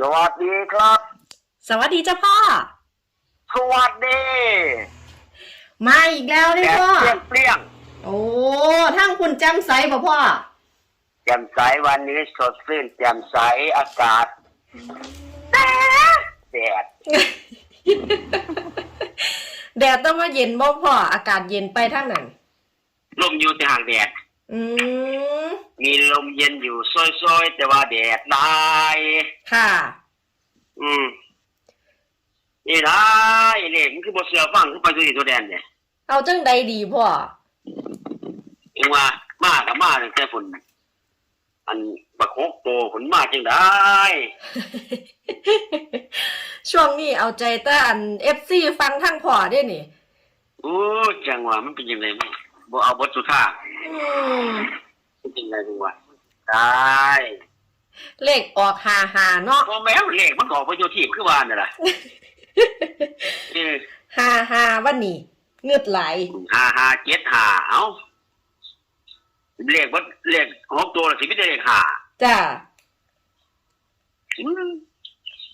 สวัสดีครับ สวัสดีเจ้าพ่อ สวัสดีมาอีกแล้วเลยแดดพ่อ เปรี้ยงเปรี้ยงโอ้ทั้งคุณจำใสบ่พ่อ แจ่มใสวันนี้สดชื่นแจ่มใสอากาศแดดแดดต้องมาเย็นบ่พ่อ อากาศเย็นไปทั้งนั้น ลมอยู่แต่ห่างแดด อืมมีลมเย็นอยู่ซอยๆ แต่ว่าแดดได้ ค่ะ อืมนี่ได้เล็กมันคือบทเสือฟังขึ้นไปตัวนี้ตัวแดนเนี่ยเอาจังใดดีพ่อเองว่ามากับมาตั้งแต่ฝนอันบักโคกโตฝนมาจังได้ ช่วงนี้เอาใจแต่อัน FC ฟังทั้งพ่อเด้นี่โอ้จังหวะมันเป็นยังไงมั้ง บ่เอาบทสุธาอืมมันเป็นยังไงจังหวะได้เลขออกหาหาเนาะพอแม้วเลขมันก็ออกไปโยทีบคือวานนั่นล่ะเออหาหาวันนี้เงืดไหลายห้าห้าเจ็ดห้าเอ้าเลขวัดเลขหกตัวละสิไม่ได้เลขห้าจ้าอืม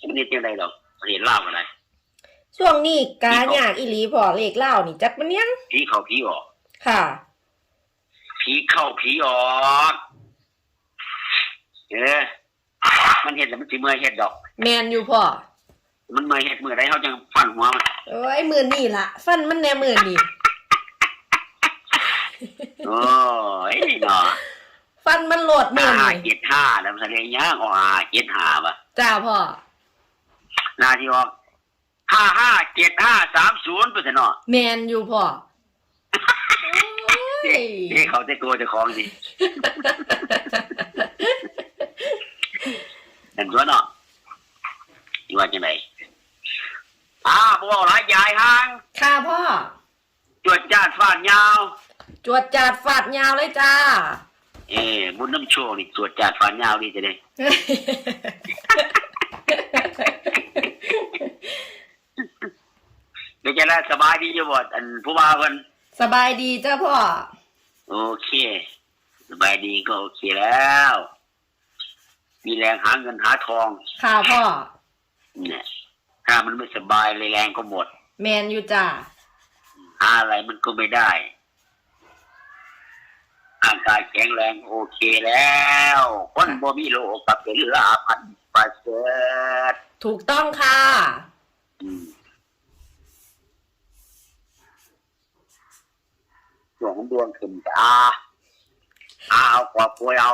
มันนี่ยังไงดอกมันเห็นเล่ากันเลยช่วงนี้กายากอีหลีพ่อเลขเล่านี่จักมันยังผีเข้าผีออก ค่ะ ผีเข้าผีออกเออมันเห็นแล้วมันสิเมื่อยเห็ดดอก แมนอยู่พ่อมันเมื่อยเห็ดเมื่อยได้เขาจังฟันหัวมันโอ้ยมือนี่ละฟันมันแน่มือนี่โอ้ยเนาะฟันมันโหลดมืห้าอห้านี่เจ็ดห้าแล้วมันแสดงยังออกห้าเจ็ดห้าป่ะจ้าพ่อหน้าที่ออกห้าห้าเจ็ดห้าสามศูนย์เปอร์เซ็นต์เนาะแมนอยู่พ่อ โอ้ยเอ๊ะเขาจะตัวเจะของสิเห็นตัวเนาะที่ว่าจะไหนอ่าบอกหลายยายห่าง ค่ะพ่อ จวดจาดฟาดยาว จวดจาดฟาดยาวเลยจ้า เอ้บุญน้ำโชว์นี่จวดจาดฟาดยาวนี่จะได้เดี๋ยวจะได้สบายดีอยู่บ่อันผู้บ่าวเพิ่น สบายดีจ้าพ่อ โอเค สบายดีก็โอเคแล้ว มีแรงหาเงินหาทอง ค่ะพ่อ เนี่ยถ้ามันไม่สบายเลยแรงก็หมด แมนอยู่จ้าหาอะไรมันก็ไม่ได้ร่างกายแข็งแรงโอเคแล้ว คนบ่มีโรคกับเป็นลาพันประเสริฐถูกต้องค่ะ อืม ดวงของดวงขึ้นจ้าเอากว่าป่วยเอา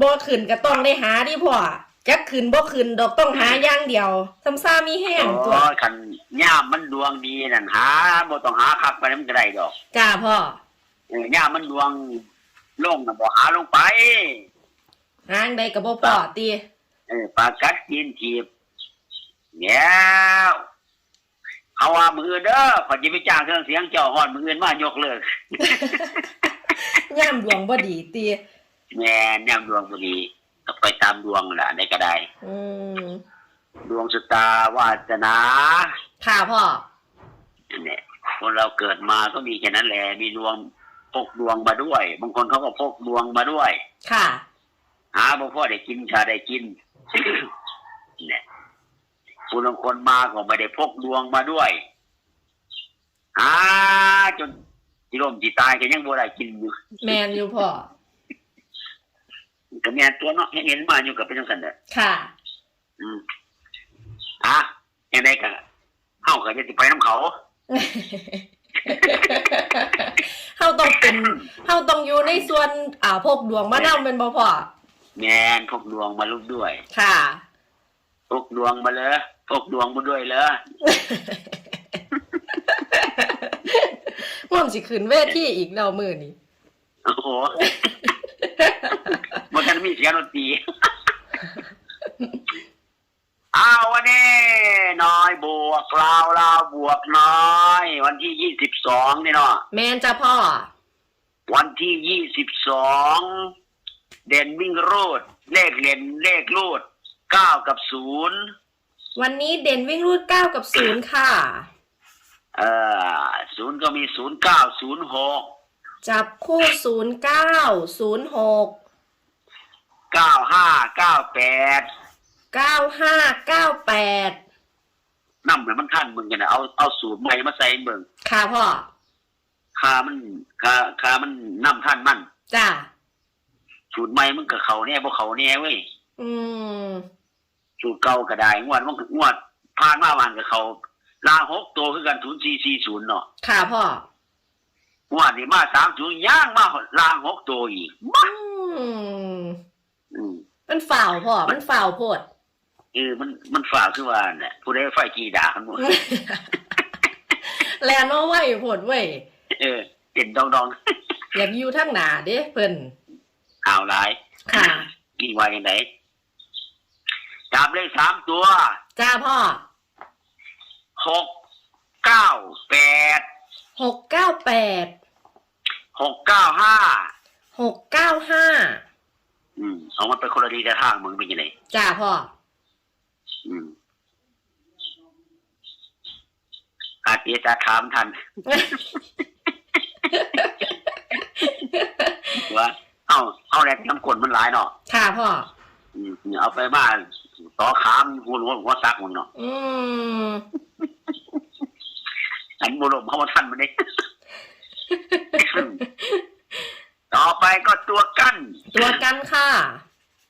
บ่ขึ้นก็ต้องได้หาดิพ่อจักขึ้นบ่ขึ้นดอกต้องหาอย่างเดียวซ้ำซ่ามีแห้งตัวโอ้ยคันย่ามมันดวงดีนั่นหาบ่ต้องหาคักไปนมันก็ได้ดอกจ้าพ่อเออย่ามมันดวงลงน่ะบ่หาลงไปหางใดก็บ่พอติเออปลากัดกินจีบแล้ว เขาว่ามือเด้อขอจะไปจ้างเครื่องเสียงเจ้าฮอดมืออื่นมายกเลิกย่ามดวงบ่ดีติแม่นย่ำดวงบุรีก็ไปตามดวงล่ะได้ก็ได้อืมดวงชะตาวาสนาค่ะพ่อนั่นแหละคนเราเกิดมาก็มีแค่นั้นแหละมีดวงพกดวงมาด้วย บางคนเขาก็พกดวงมาด้วย ค่ะ หาบ่พ่อได้กินชาได้กินเนี่ย คุณบางคนมาก็ไม่ได้พกดวงมาด้วยหาจนจิร่มจิตายก็ยังบ่ได้กินอยู่แมนอยู่พ่อก็แม่นตัวเนาะเห็นเห็นมาอยู่กับเป็นจังซั่นเด้อค่ะ อืมอะยังไงก็เฮาก็จะสิไปนํเขาเฮาต้องเป็นเฮาต้องอยู่ในส่วน อ่าพกดวงมะนาวเป็นบ่พ่อแม่นพกดวงมาลุกด้วย ค่ะพกดวงมาเลย พกดวงมาด้วยเลยม่อมสิขึ้นเวทีอีกแล้วมื้อนี้โอ้โหมันกันมีเสียงดนตรีอ้าววันนี้น้อยบวกลาวลาวบวกน้อย วันที่ยี่สิบสองนี่เนาะแม่นจ้าพ่อ วันที่ยี่สิบสองเด่นวิ่งรูดเลขเด่นเลขรูดเก้ากับศูนย์ วันนี้เด่นวิ่งรูด9กับ0ค่ะ เอ่อศูนย์ก็มีศูนย์เก้าศูนย์หกจับคู่09 06เก้าห้าเก้าแปดเก้าห้าเก้าแปดน้ำเหมือนมันท่านมึงกันนะเอาเอาสูตรใหม่มาใส่เบิ่งค่ะพ่อคามันคาคามันน้ำท่านมันจ้าสูตรใหม่มันก็เขาแน่บ่เขาแน่เว้ย อืม สูตรเก่าก็ได้งวดมันก็งวดผ่านมาวันกับเขาลาหกตัวคือกันศูนย์สี่สี่ศูนย์เนาะค่ะพ่องวดนี้มาสามศูนย์ย่างมาลาหกตัวอีกมาอืมอืมมันฝ่าวพ่อมันฝ่าวโพดเออมันมันฝากคือว่าเนี่ยผู้ใดไฟกีด่ากันหมดแลนเอาไว้โพดเว้ยเออเด่นดองดองอยากอยู่ทั้งหนาเด้เพิ่นข่าวร้ายค่ะกี่วันยังไง จับเลขสามตัวจ้าพ่อหกเก้าแปดหกเก้าแปดหกเก้าห้าหกเก้าห้าอืมเอามันไปคนละทีแต่ทางมึงเป็นยังไงจ้าพ่ออืมอาเตียจะถามทันว่าเอาเอาแรงน้ำกลมันหลายเนาะค่ะพ่อ อืมเอาไปบ้านต่อขามหัวหัวหัวซักมันเนาะอืมอันบุรุษเขามาทันมันเอง ต่อไปก็ตัวกั้น ตัวกันค่ะ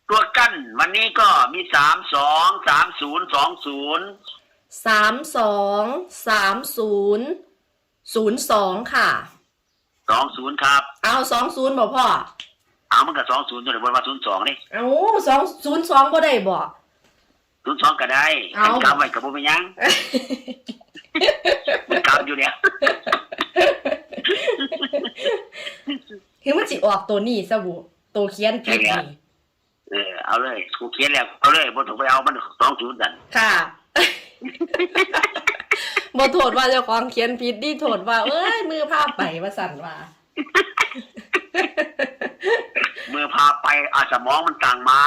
ตัวกั้น วันนี้ก็มีสามสองสามศูนย์สองศูนย์สามสองสามศูนย์ศูนย์สองค่ะ สองศูนย์ครับ เอาสองศูนย์บอกพ่อ เอามันกับสองศูนย์ตัวไหนบนว่าศูนย์สองนี่เอาสองศูนย์สองก็ได้บอกศูนย์สองก็ได้เอากำไว้กับผมเป็นหยังมันกำอยู่เนี่ยคือมันจิออกตัวนี้ซะบุตัวเขียนผิดนี่เออเอาเลยกูเขียนแล้วเอาเลยบนถูกไปเอามันสองศูนย์กันค่ะบ่โทษว่าเจ้าของเขียนผิดดีโทษว่า เอ้ยมือภาพไปว่าสั่นว่ามือพาไป อาสมองมันสั่งมา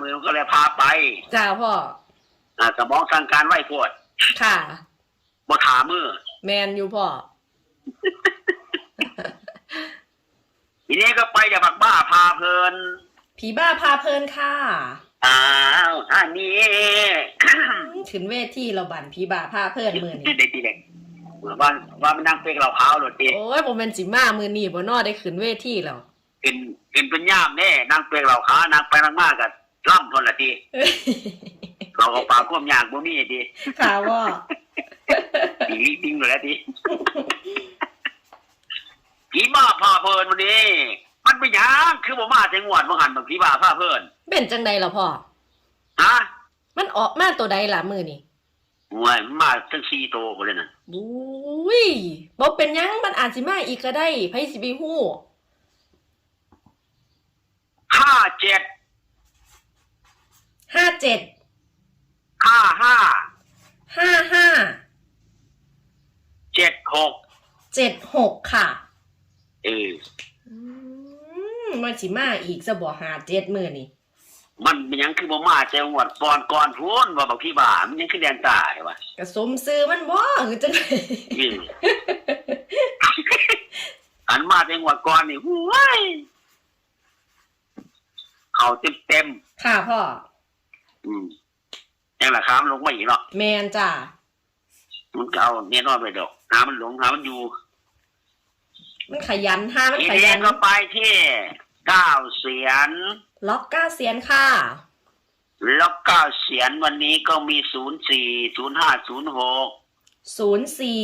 มือมันก็เลยพาไปจ้าพ่ออาสมองสั่งการไหวโพดค่ะบ่ถามือ แมนอยู่พ่อทีนี้ก็ไปจะบักบ้าพาเพลิน ผีบ้าพาเพลินค่ะ อ้าวอันนี้ถึงเวทีเราบันผีบ้าพาเพลินมือนี้เด็กทีเด็กว่าว่ามันนั่งเป๊กเราขาวหลดดีโอ้ยผมเป็นจิมามือนี้บ่นอได้ขึ้นเวทีแล้ว เป็นเป็นเป็นย่ามแน่นั่งเป๊กเราขาวนั่งไปนั่งมากกันล่ำทนละทีเราก็ปากควมยากบ่มีทีค่ะว่าตีลิงติงเลยละทีผีบ้าพาเพลินวันนี้ มันเป็นหยังคือบ่มาจังหวัดบ่หันแบบผีบ้าพาเพลินเป็นจังใดล่ะพ่อ ฮะมันออกมาตัวใดล่ะมือนี้หวยมันมาตั้งสี่โตวคนเลยน่ะ บุ้ยบ่เป็นหยังมันอาจสิมาอีกก็ได้ไผสิไปฮู้ ห้าเจ็ดห้าเจ็ดห้าห้าห้าห้าเจ็ดหกเจ็ดหกค่ะเอออืมมันสิมาอีกจะบ่หาเจ็ดมือนี่มันเป็นหยังคือบ่มาแต่หวัดก่อนก่อนพูนว่าบักพี่บ่ามันยังคือแดนตายวะกระสมซื้อมันบ่คือจังไดอืมอันมาแต่หวัดก่อนนี่หูว้ย เขาเต็มเต็มค่ะพ่อๆอืมยังละครับลงมาอีกเนาะแมนจ้ามันก็เอาเนี่ยนอนไปดอกหามันหลงหามันอยู่มันขยันห้ามันทีขนี้ยันก็ไปที่เก้าเสียน ล็อกก้าเสียนค่ะ แล้วเก้าเสียนวันนี้ก็มีศูนย์สี่ศูนย์ห้าศูนย์หกศูนย์สี่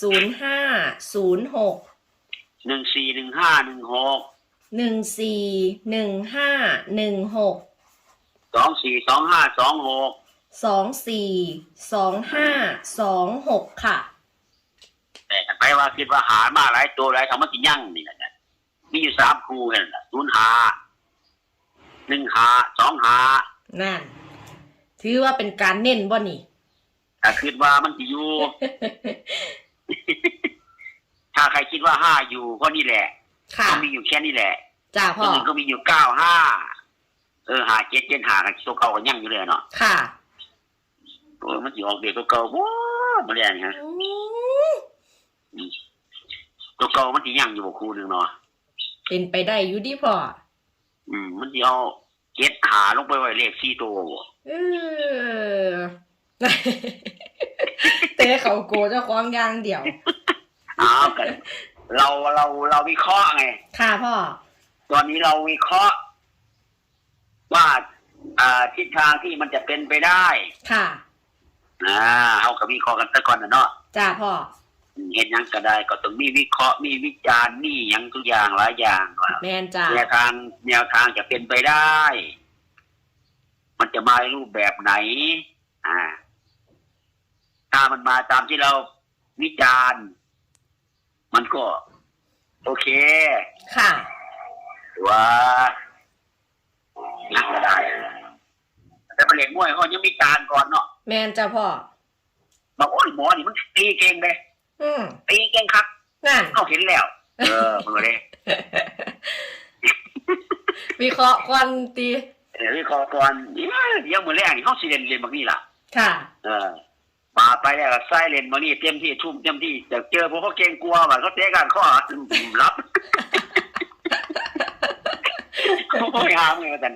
ศูนย์ห้าศูนย์หกหนึ่งสี่หนึ่งห้าหนึ่งหก หนึ่งสี่หนึ่งห้าหนึ่งหกสองสี่สองห้าสองหกสองสี่สองห้าสองหกค่ะ แต่ไปว่าคิดว่าหามาหลายตัวหลายคำว่าสิยั่งนี่แหละนะมีอยู่สามคู่แค่นั้นแหละศูนย์หาหนึ่งหาสองหานั่น ถือว่าเป็นการเน้นบ่นี่ถ้าคิดว่ามันจะอยู่ ถ้าใครคิดว่าห้าอยู่ก็นี่แหละ ค่ะก็มีอยู่แค่นี้แหละจ้าคพ่อนหนึ่งก็มีอยู่เก้าห้าเออหาเจ็ดเจ็ดหากันตัวเก่าก็ยั่งอยู่เลยเนาะค่ะโอ้ยมันสิออกเด็กตัวเก่าว้ามาเรียนฮะอืมตัวเก่ามันสิยั่งอยู่บ่คู่หนึ่งเนาะเป็นไปได้อยู่ดิพ่ออืม มันสิเอาเจ็ดหาลงไปไว้เลขสี่ตัวบ่เออเตะเขาโกเจ้าของอย่างเดียวเอากัน เราเราเราวิเคราะห์ไง ค่ะพ่อ ตอนนี้เราวิเคราะห์ว่าอ่าทิศทางที่มันจะเป็นไปได้ค่ะ อ่าเอากับวิเคราะห์กันซะก่อนนะเนาะจ้าพ่อ เห็นหยังก็ได้ก็ต้องมีวิเคราะห์มีวิจารณ์มีหยังทุกอย่างหลายอย่างว่าแมนจ้าแนวทางแนวทางจะเป็นไปได้ มันจะมาในรูปแบบไหน อ่า ถ้ามันมาตามที่เราวิจารณ์ มันก็ โอเคค่ะ ว่าหนักก็ได้ แต่ประเด็นมวยเขายังมีการก่อนเนาะแมนจ้าพ่อ บอกโอ้ยหมอนี่มันตีเก่งเลยอืมตีเก่งครับนั่น เขาเห็นแล้ว เออมึงเลยวิเคราะห์ควันตีเออวิเคราะห์ก่อนเอ้ยเดี๋ยังมือแรกนี่เขาสิเรียนเรียนบางนี่ล่ะ ค่ะ เออ มาไปแล้วก็ไส้เล่นมานี่เต็มที่ทุ่มเต็มที่แต่เจอพวกเขาเกรงกลัวว่าเขาเตะกันข้อรับโอ้ยหามเลยว่าแต่น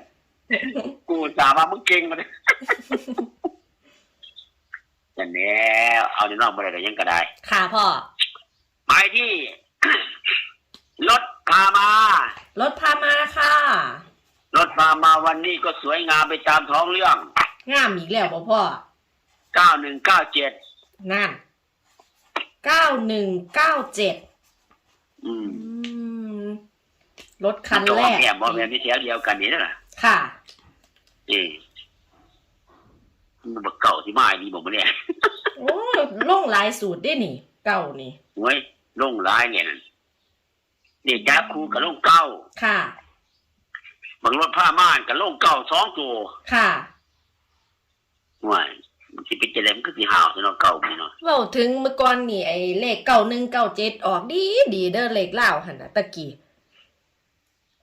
กูสามามึงเก่งมาเลยแต่แน่เอาในนอกมาเลยก็ยังก็ได้ ค่ะพ่อไปที่รถพามารถพามาค่ะ รถพามาวันนี้ก็สวยงามไปตามท้องเรื่อง งามอีกแล้วบ่พ่อ เก้าหนึ่งเก้าเจ็ดนั่นเก้าหนึ่งเก้าเจ็ดอืมอืมรถคันตัวแรกแก้มบอกแบบนี้เสียเดียวกันนี่นั่นแหละค่ะ เออมันบอกเก่าที่มาดีบอกมาเนี่ยโอ้ล่งหลายสูตรได้นี่ เก่านี่เว้ยลงร้ายเนี่ยนั่นเด็กจับครูกับลงเก้าค่ะบางรถผ้าม่านกับลงเก้าสองตัวค่ะว้ายมัน สิเป็นจะเล่มนก็สิห่าวซะเนาะเก่านี่เนาะเว้าถึงเมื่อก่อนนี่ไอ้เลขเก่าหนึ่งเก่าเจ็ดออกดีดีเด้อเลขเล่าวหันนะตะกี้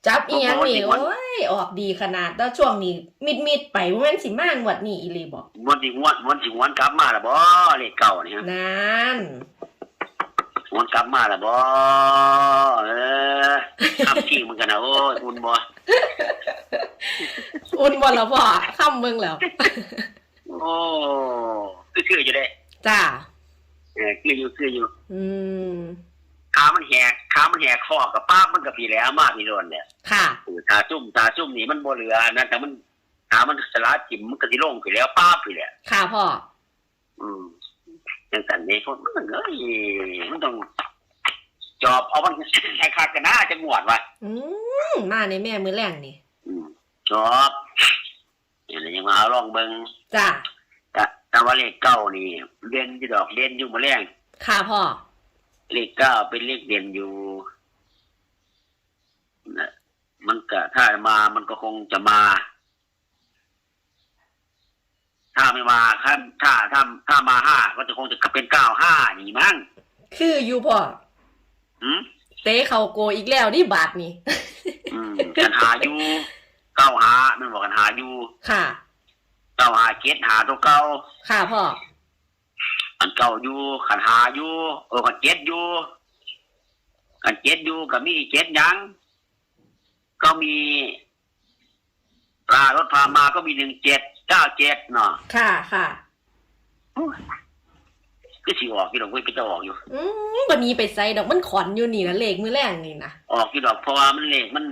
จับอีหยังนี่โอ้ยออกดีขนาดแล้วช่วงนี้มิดมิดๆไปว่าแม่นสิมางวดนี้อีหลีบอกวันที่งวนวันที่งวนกลับมาและบ่เลขเก่านี่ฮะนั่นงวนกลับมาและบ่เออทำทิ้งมันกันนะโอ้ยอุ่นบ่อุ่นบ่ละพ่อค่ำเบิ่งแล้ว โอ้คือคืออยู่เด้จ้าเออคืออยู่คืออยู่ อืมขามันแหกขามันแหกคอกับป้าบมันก็พี่แล้วมาพี่โดนเนี่ยค่ะเออตาจุ่มตาจุ่มนี่มันบ่เหลือนะแต่มันขามันสลาจิ่มมันก็สิลงไปแล้วป้าบไปแล้วค่ะพ่ออืมจังสันนี่พวกมันเอ้ยมันต้องจอบเอามันให้คักกันนะจะงวดว่ะอืมมาในแม่มือแรงนี่อืมจอบอย่างนี้ยังมาเอาลองเบิ่งจ้าแต่แต่ว่าเลขเก้านี่เด่นอยู่ดอกเด่นอยู่มาแรงค่ะพ่อเลขเก้าเป็นเลขเด่นอยู่นะมันก็ถ้ามามันก็คงจะมา ถ้าไม่มาถ้าถ้าถ้าถ้ามาห้าก็จะคงจะเป็นเก้าห้านี่มั้งคืออยู่พ่ออืมเตะเขาโกอีกแล้วนี่บาทนี่อืมกันหาอยู่เก้าหามันบอกกันหาอยู่ค่ะ เก้าหาเก็ดหาตัวเก้าค่ะพ่ออันเก่าอยู่ขันหาอยู่เออขันเจ็ดอยู่ขันเจ็ดอยู่ก็มีเจ็ดหยัง ก็มีรารถพามาก็มีหนึ่งเจ็ดเก้าเจ็ดเนาะค่ะค่ะก็สิออกกี่ดอกเว้ยก็จะออกอยู่ อืมวันนี้ไปใส่ดอกมันขอนอยู่นี่นะเลขมือแรงนี่นะออกกี่ดอกเพราะว่ามันเลขมัน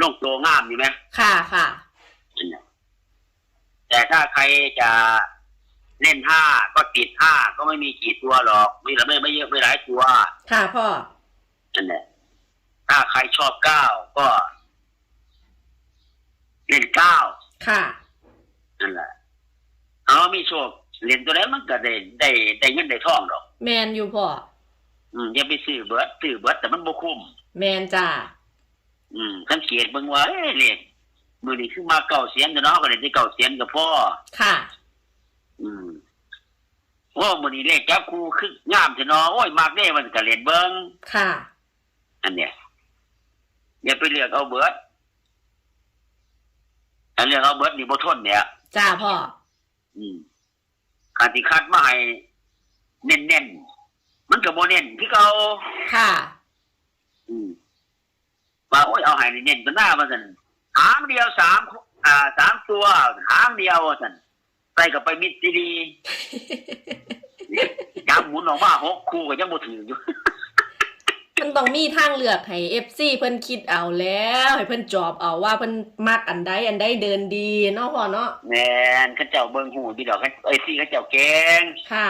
ลงตัวงามอยู่ไหมค่ะค่ะนั่นน่ะ แต่ถ้าใครจะเล่นห้าก็ติดห้าก็ไม่มีกี่ตัวหรอก ไม่ละไม่ไม่เยอะไม่หลายตัว ค่ะพ่อนั่นแหละถ้าใครชอบเก้าก็ เล่นเก้าค่ะนั่นแหละเอามีโชคเล่นตัวแล้วมันก็ได้ได้ได้เงินได้ทองดอก แมนอยู่พ่ออืมอย่าไปซื้อเบิร์ดซื้อเบิร์ดแต่มันบ่คุ้มแมนจ้า อืมสังเกตเบิ่งว่าเอ้ยเลขมือนี้คือมาเก่าเสียงเนาะก็เลยที่เก่าเสียงกับพ่อค่ะ อืมว่ามือนี้เลขจับคู่คืองามจะเนาะโอ้ยมากเด้มันก็เล่นเบิ่งค่ะ อันเนี้ยอย่าไปเลือกเอาเบิร์ดอันเลือกเอาเบิร์ดนี่บ่ทนเนี่ยจ้าพ่อ อืมการที่คัดมาให้เน้นๆมันก็บ่เน้นที่เขาค่ะ อืม ว่าโอ้ยเอาให้เน้นๆก็น่าว่าซั่นหางเดียวสามอ่าสามตัวหางเดียวสันใส่กับไปมิดดีๆจับหมุนออกมาหกคู่ก็ยังบ่ถืออยู่มันต้องมีทางเลือกให้ FC เพิ่นคิดเอาแล้ว ให้เพิ่นจอบเอาว่าเพิ่นมักอันใดอันใดเดินดีเนาะพ่อเนาะแมนเข้าเจ้าเบิ่งหูพี่ดอกเอ้ยซี่เข้าเจ้าแกงค่ะ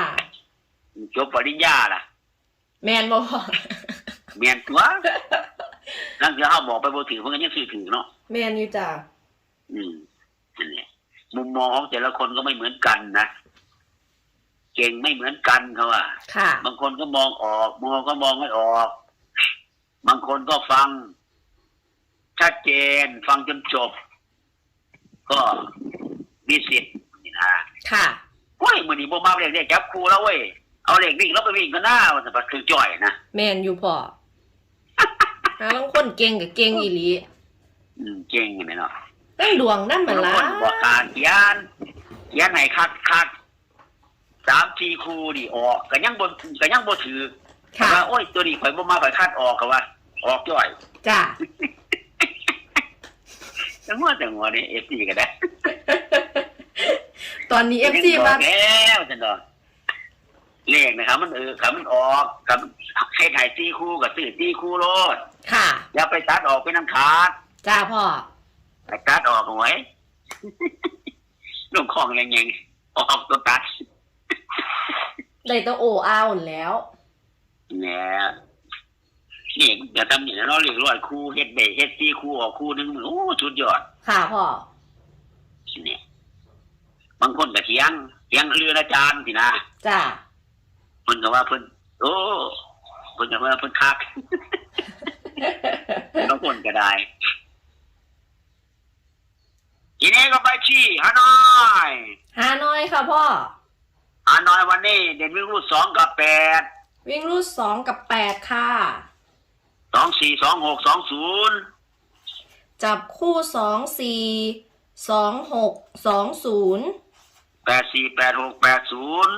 จบปริญญาล่ะ แม่นบ่พ่อเมียนตัว นั่นคือเฮาบอกไปบ่ถือเพิ่นก็ยังซื้อถือเนาะแม่นอยู่จ้ะอืมนั่นแหละมุมมองของแต่ละคนก็ไม่เหมือนกันนะเก่งไม่เหมือนกันเขาว่าค่ะ บางคนก็มองออกบางคนก็มองไม่ออก บางคนก็ฟัง ชัดเจน ฟังจนจบ ก็มีสิทธิ์นี่นะค่ะเฮ้ยมือนี้บ่มาเรียกเรียกจับครูแล้วเว้ยเอาเรียกวิ่งแล้วไปวิ่งก็หน้าวันสัปดาห์คือจ่อยนะแม่นอยู่พ่อ หาลางคนเก่งกับเก่งอีหลีอืมเก่งเห็นไหมเนาะตั้งดวงนั่นมันบางละคนบอกการเขียนเขียนให้คักคักสามทีครูนี่ออกก็ยังบ่ก็ยังบ่ถือค่ะว่าโอ้ยตัวนี้ข่อยบ่มาข่อยคัดออกก็ว่า ออกจ่อยจ้ะจังหวะจังหวะนี่เอฟซีก็ได้ ตอนนี้ FC บมาอกแล้วจังดอก เลขนะครับ มันเออครับมันออกครับเฮ็ดให้ตีคู่กับซื้อตีคู่โลดค่ะ อย่าไปตัดออกเป็นน้ำขาดจ้าพ่อไปตัดออกเอาไว้ลูกของยังยังออกตัวตัดได้ตัวโออาหมดแล้วเนี่ยนี่อย่าทำอย่างนั้นเนาะเรียกร้อยคู่เฮ็ดเบเฮ็ดตีคู่ออกคู่หนึงโอ้สุดยอด ค่ะพ่อเนี่ยบางคนก็เถียงเถียงเรืออาจารย์สินะจ้าเพิ่นก็ว่าเพิ่นโอ้เพิ่นก็ว่าเพิ่นคักบางคนก็ได้ทีนี้ก็ไปที่ฮานอยหาน้อยค่ะพ่อฮานอยวันนี้ เด่นวิ่งรูดสองกับแปดวิ่งรูดสองกับแปดค่ะสองสี่สองหกสองศูนย์จับคู่สองสี่สองหกสองศูนย์แปดสี่แปดหกแปดศูนย์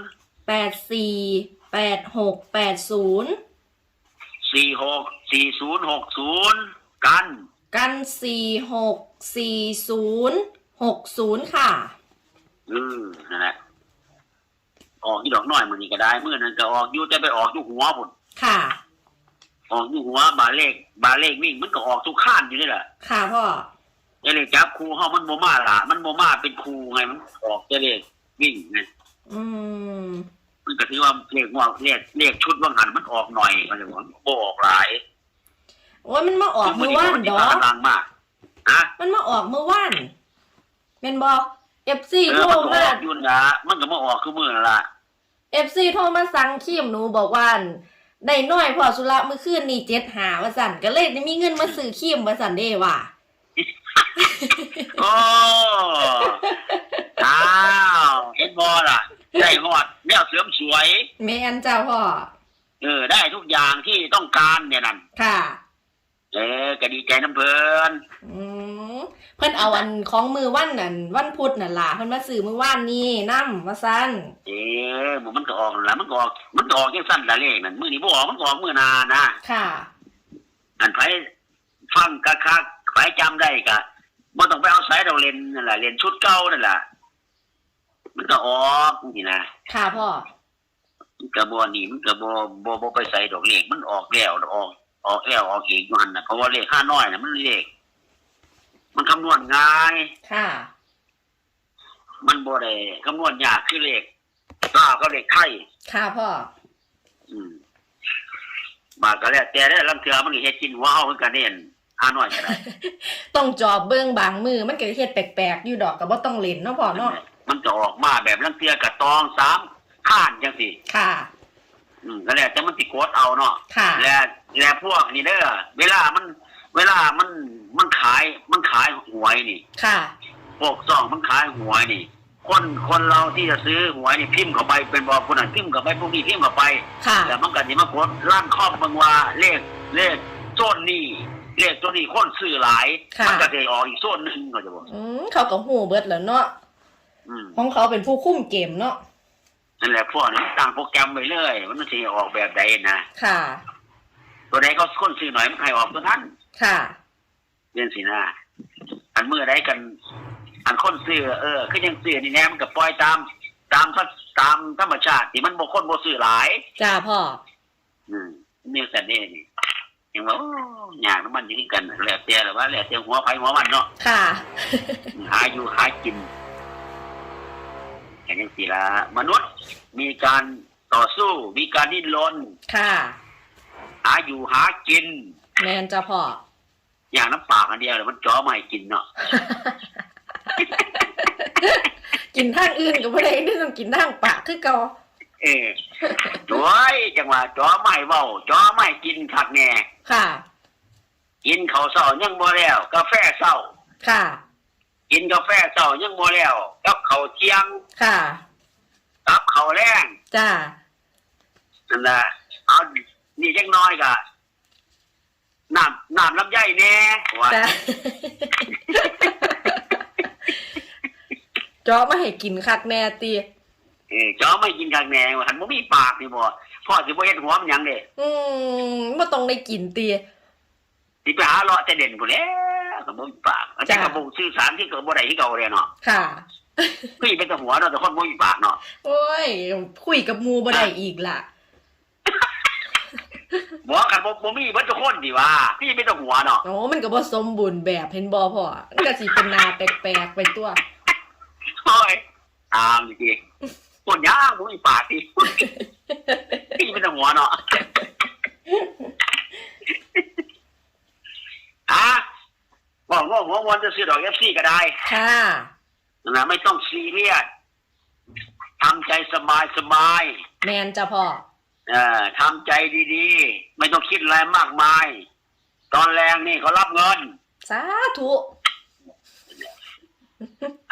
แปดสี่ แปดหกแปดศูนย์สี่หกสี่ศูนย์หกศูนย์กันกันสี่หกสี่ศูนย์หกศูนย์ค่ะ อืมนั่นแหละออกที่ดอกน้อยมันนี่ก็ได้เมื่อนั้นก็ออกอยู่จะไปออกอยู่หัวพุ่นค่ะ ออกอยู่หัวบาเลขบาเลขวิ่งมันก็ออกทุกข้านอยู่นี่แหละค่ะพ่อจะเลขจับครูเฮามันโมมาละมันโมมาเป็นครูไงมันออกจะเลขวิ่งไงอืม มันก็ถือว่าเลขว่าเลขเลขชุดว่างหันมันออกหน่อยมันจะบอกโบออกหลายโอ้ยมันมาออกมือว่านมันดอกำลังมากฮะมันมาออกมือว่านเป็นบอเอฟซีเอโทอรมันก็อมาอกอยุ่นนะมันก็มาออกคือมือนั่นละเอฟซีโทรมาสั่งขีมหนูบอกว่าได้น้อยพอสุระเมื่อคืนนี่เจ็ดหาว่าสั่นก็เลยได้มีเงินมาซื้อขีมว่าสั่นเด้ว่ะโอ้อ้าวเห็นบอล่ะได้หอด แนวเสริมสวย แม่นเจ้าพ่อ เออ ได้ทุกอย่างที่ต้องการเนี่ยนั่นค่ะ เออก็ดีใจน้ำเพลินอืมเพิ่นเอาอันของมือวันนั่นวันพุธนั่นล่ะเพิ่นมาซื้อมือว่านนี่นํว่าซั่นเออมันก็ออกนั่นละมันก็ออกมันก็ออกยังสั้นละเลขนั่นมือนี้บ่ออกมันก็ออกมือหนานะค่ะ อันไผฟังกะคักไผจำได้กะบ่ต้องไปเอาสายเราเล่นนั่นแหละเล่นชุดเก่านั่นแหละ มันก็ออกนี่นะค่ะพ่อ มันก็บ่นี่มันก็บ่บ่บ่ไปใส่ดอกเลขมันออกแล้วออก ออกแล้วออกอีกอยู่หั่นน่ะเพราะว่าเลขห้าน้อยน่ะมันเลขมันคำนวณง่าย ค่ะ มันบ่ได้คำนวณยากคือเลขก็ก็เลขไทยค่ะพ่อ อืมบาดก็แล้วแต่ได้อลังเทือมันก็เฮ็ดกินหัวเฮาคือกันเด่นห้าน้อยก็ได้ ต้องจอบเบิ่งบางมือมันก็เฮ็ดแปลกๆอยู่ดอกก็บ่ต้องเล่นเนาะพ่อเนาะ มันจะออกมาแบบลังเทือกับตองสามข้านจังสิค่ะ อืมก็แล้วแต่มันสิโกดเอาเนาะค่ะ และและพวกนี่เด้อเวลามัน เวลามันมันขายมันขายหวยนี่ ค่ะ พวกซองมันขายหวยนี่ คนคนเราที่จะซื้อหวยนี่พิมพ์เข้าไปเป็นบอกคนนั้นพิมพ์เข้าไปพวกนี้พิมพ์เข้าไป ค่ะ แต่มันก็สิมากดล้านครอบเบิ่งว่าเลขเลขโซนนี้เลขตัวนี้คนซื้อหลาย ค่ะ มัก็จะออกอีกโซนหนึงก็จะบอก อืมเขาก็ฮู้เบิดแล้วเนาะ อืมของเขาเป็นผู้คุมเกมเนาะนั่นแหละพวกนั้นตั้งโปรแกรมไว้เลย มันสิออกแบบใดนะค่ะ ตัวใดเขาคนซื้อหน่อยมันใครออกตัวนั้นค่ะเรื่องสินะอันเมื่อใดกัน อันคนซื้อเออคือยังซื้อนี่แน่มันก็ปล่อยตาม ตามตามธรรมชาติที่มันบ่คนบ่ซื้อหลาย จ้าพ่ออืมนี่แต่นี่นี่ยังว่าโอ้ยากน้ำมันอยู่ที่กันแล้วแต่หรือว่าแล้วแต่หัวไผหัวมันเนาะค่ะ หาอยู่หากิน อย่างนี้สิละมนุษย์มีการต่อสู้ มีการดิ้นรนค่ะ หาอยู่หากิน แมนจ้าพ่อ อย่างน้ำปากอันเดียวเลยมันจ้อไม่กินเนาะ กินทางอื่นก็บ่ได้นึกต้องกินทางปากคือเก่าเออจ้อยจังหวะจ้อไม่เว้าจ้อไม่กินคักแน่ค่ะ กินข้าวเช้ายังบ่แล้ว กาแฟเช้าค่ะ กินกาแฟเช้ายังบ่แล้วกับข้าวเที่ยงค่ะ กับข้าวแรงจ้า นั่นแหละเอานี่จังน้อยก็น้ำน้ำลำไยแน่ว่าจ้าจอมาให้กินคักแน่ตีเออจ้อไม่กินคักแน่ว่าหันบ่มีปากนี่บ่พ่อสิบ่เฮ็ดหัวมันหยังเด้อืมบ่ต้องได้กินตีสิไปหาเลาะแต่เด่นพุ่นแหล้วก็บ่มีปากแต่ก็บ่สื่อสารที่ก็บ่ได้ที่เก่าเลยเนาะค่ะคือเป็นแต่หัวเนาะแต่คนบ่มีปากเนาะโอ้ยคุยกับหมูบ่ได้อีกล่ะบ่กันบ่บ่มีเบิดทุกคนดิว่าพี่เป็นแต่หัวเนาะโอ้มันก็บ่สมบูรณ์แบบเห็นบ่พ่อมันก็สิเป็นหนาแปลกๆไปตัวโอ้ยตามจริงๆคนยางบ่มีปากดิพี่เป็นแต่หัวเนาะอะ บอกว่าหัววันจะซื้อดอก FC ก็ได้ค่ะนะไม่ต้องซีเรียสทำใจสบายสบายแมนจ้ะพ่อๆเอ่อทำใจดีๆ ไม่ต้องคิดอะไรมากมาย ตอนแรงนี่เขารับเงิน สาธุ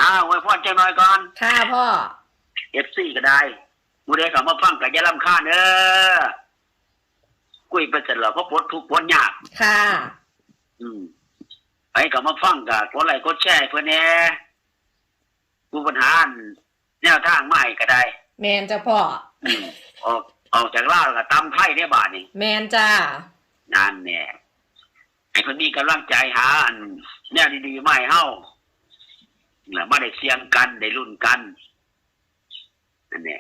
อ้าวไว้พอดใจหน่อยก่อน ค่ะพ่อเอฟซีก็ได้มูเดเขามาฟังกับยาลำคาญเออกุยไปเสร็จแล้วเพราะปวดทุกข์ปวดยาก ค่ะ อืม ไปกับมาฟังกับกดไลค์กดแชร์ให้เพื่อนแหน่ผู้ปัญหาอันแนวทางมาใหม่ก็ได้ แมนจ้ะพ่อ อืมออกออกจากล่าวแล้วก็ตำไพ่ได้บาทนี่แมนจ้า นั่นแน่ไอ้คนมีกำลังใจหาอันแนวดีๆไม่เฮ้าน่ะมาได้เสียงกันได้รุ่นกันนั่นแน่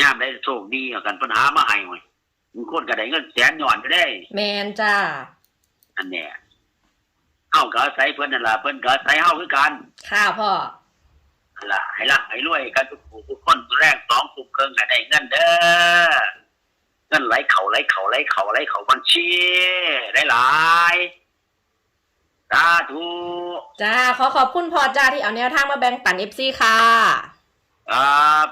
ย่ามได้โชคดีเอากันปัญหามาให้หน่อยมีคนก็ได้เงินแสนหย่อนไปได้ แมนจ้า อันเนี้ย เฮาก็อาศัยเพิ่นนั่นล่ะเพิ่นก็อาศัยเฮาคือกันค่ะพ่อนั่นล่ะให้ร่ำให้รวยกันทุกผู้ทุกคนแรกสองทุกเครื่องก็ได้เงินเด้อเงินไหลเข้าไหลเข้าไหลเข้าไหลเข้าบัญชีหลายๆสาธุจ้าขอขอบคุณพ่อจ้าที่เอาแนวทางมาแบ่งปันเอฟซีค่ะครับ